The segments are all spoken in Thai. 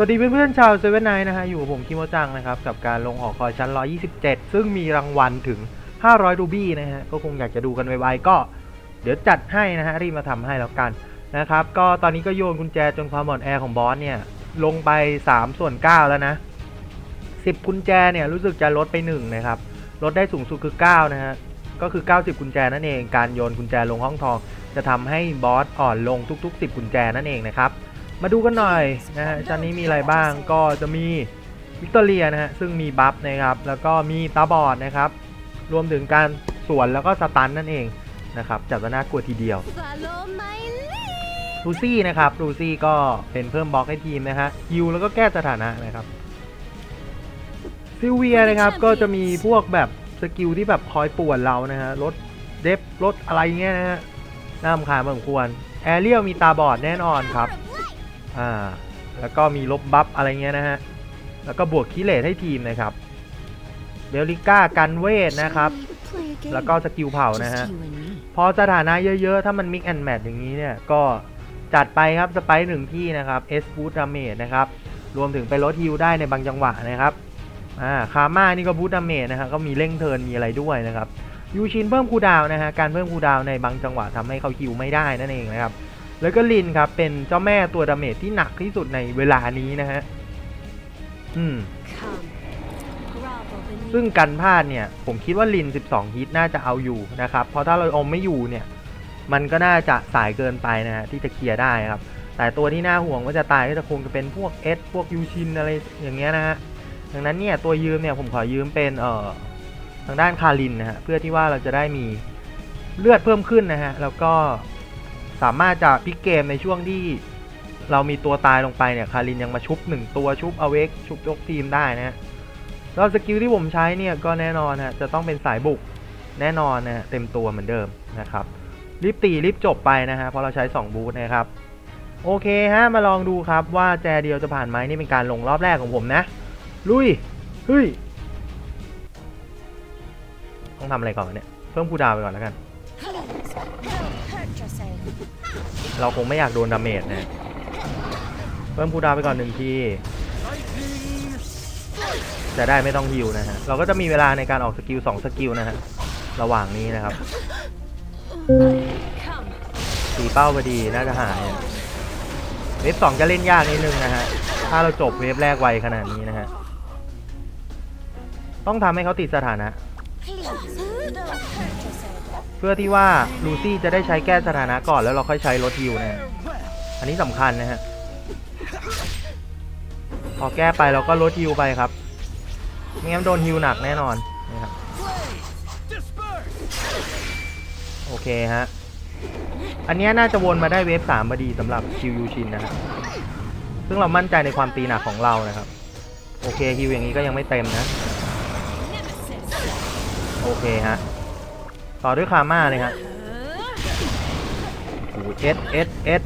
สวัสดีเพื่อนๆชาวเซเว่นไนนะฮะอยู่กับผมคิโมจังนะครับ กับการลงหอคอยชั้น 127 ซึ่งมีรางวัลถึง 500 รูบี้นะฮะ ก็คงอยากจะดูกันไวๆก็ เดี๋ยวจัดให้นะฮะ รีบมาทำให้แล้วกันนะครับ ก็ตอนนี้ก็โยนกุญแจจนความอ่อนแอของบอสเนี่ย ลงไป 3 ส่วน 9 แล้วนะ 10 กุญแจเนี่ย รู้สึกจะลดไป 1 นะครับ ลดได้สูงสุดคือ 9 นะฮะ ก็คือ 90 กุญแจนั่นเอง การโยนกุญแจลงห้องทอง จะทำให้บอสอ่อนลงทุก ๆ 10 กุญแจนั่นเองนะครับ มาดูกันหน่อยนะฮะชั้นนี้มีอะไรบ้างก็จะมีวิกตอเรียนะฮะซึ่งมีบัฟนะครับ แล้วก็มีตาบอดนะครับ รวมถึงการสวนแล้วก็สตันนั่นเองนะครับจัดว่าน่ากลัวทีเดียวลูซี่นะครับลูซี่ก็เป็นเพิ่มบล็อกให้ทีมนะฮะฮิวแล้วก็แก้สถานะนะครับซิลเวียนะครับก็จะมีพวกแบบสกิลที่แบบคอยป่วนเรานะฮะลดเดฟลดอะไรเงี้ยนะฮะน่ารำคาญพอสมควรแอเรียลมีตาบอดแน่นอนครับ อ่าแล้วก็มีลบบัฟอะไรเงี้ยนะฮะ แล้วก็บวกคิเลตให้ทีมนะครับ เบลลิก้ากันเวทนะครับ แล้วก็สกิลเผานะฮะ พอสถานะเยอะๆ ถ้ามันมิกแอนแมทอย่างนี้เนี่ย ก็จัดไปครับสไปหนึ่งที่นะครับเอสฟูดดาเมจนะครับ รวมถึงไปลดฮิลได้ในบางจังหวะนะครับ อ่า คาม่านี่ก็บูทดาเมจนะฮะ ก็มีเร่งเทิร์นมีอะไรด้วยนะครับ ยูชินเพิ่มคูดาวนะฮะ การเพิ่มคูดาวในบางจังหวะทำให้เขาฮิลไม่ได้นั่นเองนะครับ แล้วก็ลินครับ เป็นเจ้าแม่ตัวดาเมจที่หนักที่สุดในเวลานี้นะฮะ อืม ซึ่งกันพลาดเนี่ย ผมคิดว่าลิน 12 ฮิตน่าจะเอาอยู่นะครับ เพราะถ้าเราอมไม่อยู่เนี่ย มันก็น่าจะสายเกินไปนะฮะที่จะเคลียร์ได้ครับ แต่ตัวที่น่าห่วงว่าจะตายก็จะคงจะเป็นพวกเอสพวกยูชินอะไรอย่างเงี้ยนะฮะ ดังนั้นเนี่ยตัวยืมเนี่ยผมขอยืมเป็นเอ่อทางด้านคารินนะฮะเพื่อที่ว่าเราจะได้มีเลือดเพิ่มขึ้นนะฮะแล้วก็ สามารถจะพลิกเกมในช่วงที่เรามีตัวตายลงไปเนี่ยคารินยังมาชุบหนึ่งตัวชุบอเวกชุบยกทีมได้นะฮะแล้วสกิลที่ผมใช้เนี่ยก็แน่นอนฮะจะต้องเป็นสายบุกแน่นอนนะเต็มตัวเหมือนเดิมนะครับรีบตีรีบจบไปนะฮะเพราะเราใช้ 2 บูทนะครับโอเคฮะมาลองดูครับว่าแจเดียวจะผ่านไหมนี่เป็นการลงรอบแรกของผมนะ ลุยเฮ้ยต้องทำอะไรก่อนเนี่ย เพิ่มคูดาวไปก่อนแล้วกัน เราคงไม่อยากโดนดาเมจนะเพิ่มคูดาวไปก่อนหนึ่งทีจะได้ไม่ต้องฮิวนะฮะ เราก็จะมีเวลาในการออกสกิล2สกิลนะฮะ ระหว่างนี้นะครับ Come. ตีเป้าพอดีน่าจะหายเวฟสองจะเล่นยากนิดนึงนะฮะ ถ้าเราจบเวฟแรกไวขนาดนี้นะฮะ ต้องทำให้เขาติดสถานะ เพื่อที่ว่าลูซี่จะได้ใช้แก้สถานะก่อนแล้วเราค่อยใช้รถฮิวนะ อันนี้สำคัญนะฮะ พอแก้ไปเราก็ลดฮิวไปครับ ไม่งั้นโดนฮิวหนักแน่นอนนะครับ โอเคฮะ อันนี้น่าจะวนมาได้เวฟสามพอดีสำหรับคิวยูชินนะครับ ซึ่งเรามั่นใจในความตีหนักของเรานะครับ โอเคฮิวอย่างนี้ก็ยังไม่เต็มนะ โอเคฮะ ต่อด้วยคาม่าเลยฮะโอ้เอสเอสเอส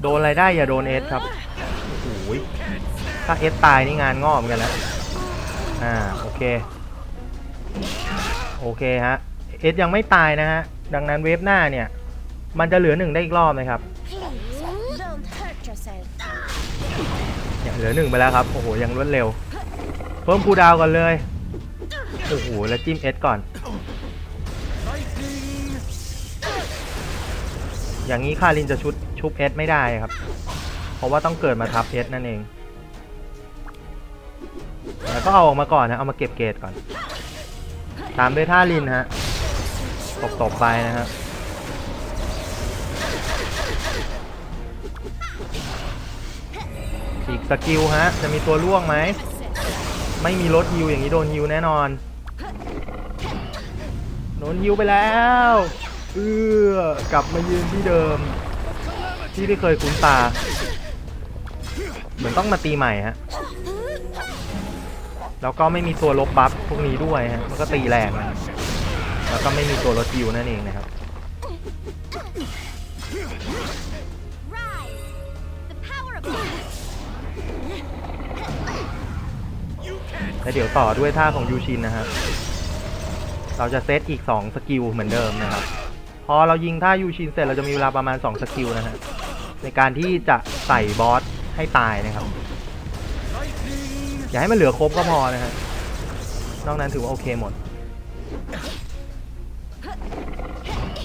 โดนอะไรได้อย่าโดนเอสครับโอ้ยถ้าเอสตายนี่งานงอกเหมือนกันนะอ่าโอเค โอเคฮะเอสยังไม่ตายนะฮะ ดังนั้นเวฟหน้าเนี่ย มันจะเหลือหนึ่งได้อีกรอบไหมครับ เนี่ยเหลือหนึ่งไปแล้วครับ โอ้โห ยังรวดเร็ว เพิ่มคูดาวก่อนเลย โอ้โห แล้วจิ้มเอสก่อน อย่างนี้คารินจะชุดชุบเอสไม่ได้ครับ เพราะว่าต้องเกิดมาทับเอสนั่นเอง แล้วก็เอาออกมาก่อนนะ เอามาเก็บเกรดก่อน ตามด้วยท่าลินฮะ ตบตบๆไปนะฮะอี สกิลฮะ จะมีตัวล่วงไหม ไม่มีรถฮิวอย่างนี้โดนฮิวแน่นอน โดนฮิวไปแล้ว เอือกลับมายืนที่เดิม ที่ที่เคยคุ้นตา เหมือนต้องมาตีใหม่ฮะ แล้วก็ไม่มีตัวลบบัฟพวกนี้ด้วยฮะ มันก็ตีแรงนะแล้วก็ไม่มีตัวลดฮิวนั่นเองนะครับ แล้วเดี๋ยวต่อด้วยท่าของยูชินนะฮะเราจะเซตอีก 2 สกิลเหมือนเดิมนะครับ พอเรายิงท่ายูชินเสร็จเราจะมีเวลาประมาณ 2 สกิลนะฮะ ในการที่จะใส่บอสให้ตายนะครับ อย่าให้มันเหลือครบก็พอนะฮะ นอกนั้นถือว่าโอเคหมด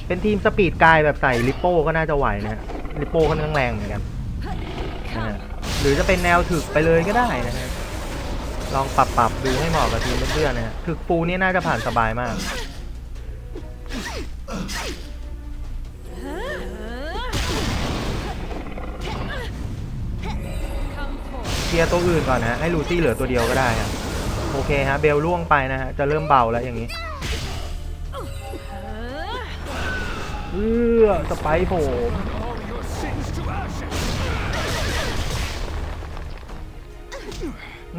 เป็นทีมสปีดกายแบบใส่ลิปโป้ก็น่าจะไหวนะฮะ ลิปโป้ค่อนข้างแรงเหมือนกันนะฮะ หรือจะเป็นแนวถึกไปเลยก็ได้นะฮะลองปรับปรับดูให้เหมาะกับทีมเพื่อนๆนะฮะถึกฟูนี่น่าจะผ่านสบายมาก เคลียร์ตัวอื่นก่อนนะฮะให้ลูซี่เหลือตัวเดียวก็ได้ครับโอเคฮะเบลล่วงไปนะฮะจะเริ่มเบาแล้วอย่างนี้เออสไปผม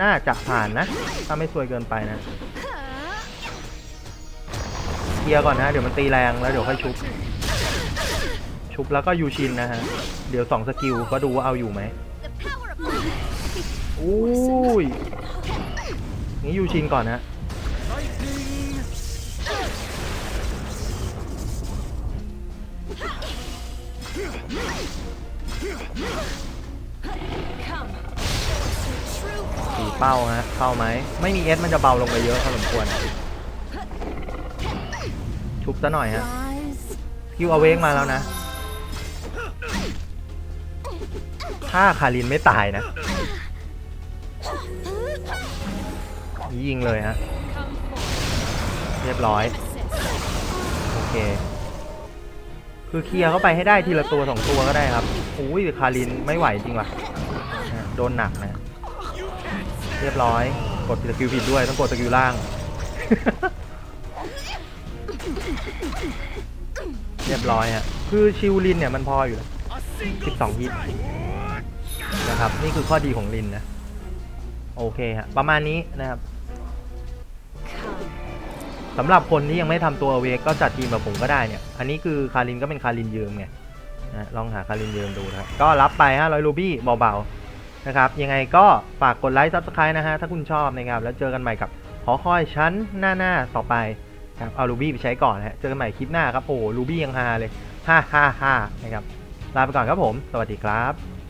น่าจะผ่านนะ ถ้าไม่สวยเกินไปนะเคลียร์ก่อนนะ เดี๋ยวมันตีแรงแล้วเดี๋ยวค่อยชุบ ชุบแล้วก็ยูชินนะฮะ เดี๋ยวสองสกิลก็ดูว่าเอาอยู่ไหม The power of love. อุ้ยงี้ยูชินก่อนนะ เป้าฮะเข้าไหมไม่มีเอสมันจะเบาลงไปเยอะพอสมควรชุบซะหน่อยฮะคิวเอาเวกมาแล้วนะ ถ้าคารินไม่ตายนะ ยิงเลยฮะ เรียบร้อย โอเค คือเคลียร์เข้าไปให้ได้ทีละตัวสองตัวก็ได้ครับ อุ้ยคารินไม่ไหวจริงว่ะ โดนหนักนะ เรียบร้อย กดสกิลผิดด้วยต้องกดสกิลล่าง เรียบร้อยฮะคือชิวลินเนี่ยมันพออยู่แล้ว12ฮิตนะครับ นี่คือข้อดีของลินนะ โอเคฮะประมาณนี้นะครับสำหรับคนที่ยังไม่ทำตัวเวกก็จัดทีมแบบผมก็ได้เนี่ย อันนี้คือคารินก็เป็นคารินยืมไงนะลองหาคารินยืมดูนะครับก็รับไป 500รูบี้เบาๆ นะครับ ยังไงก็ฝากกดไลค์ซับสไครต์นะฮะ ถ้าคุณชอบนะครับ แล้วเจอกันใหม่กับหอคอยชั้นหน้าๆต่อไปครับเอารูบี้ไปใช้ก่อนฮะ เจอกันใหม่คลิปหน้าครับ โอ้รูบี้ยังฮาเลย ฮ่าฮ่าฮ่านะครับ ลาไปก่อนครับผม สวัสดีครับ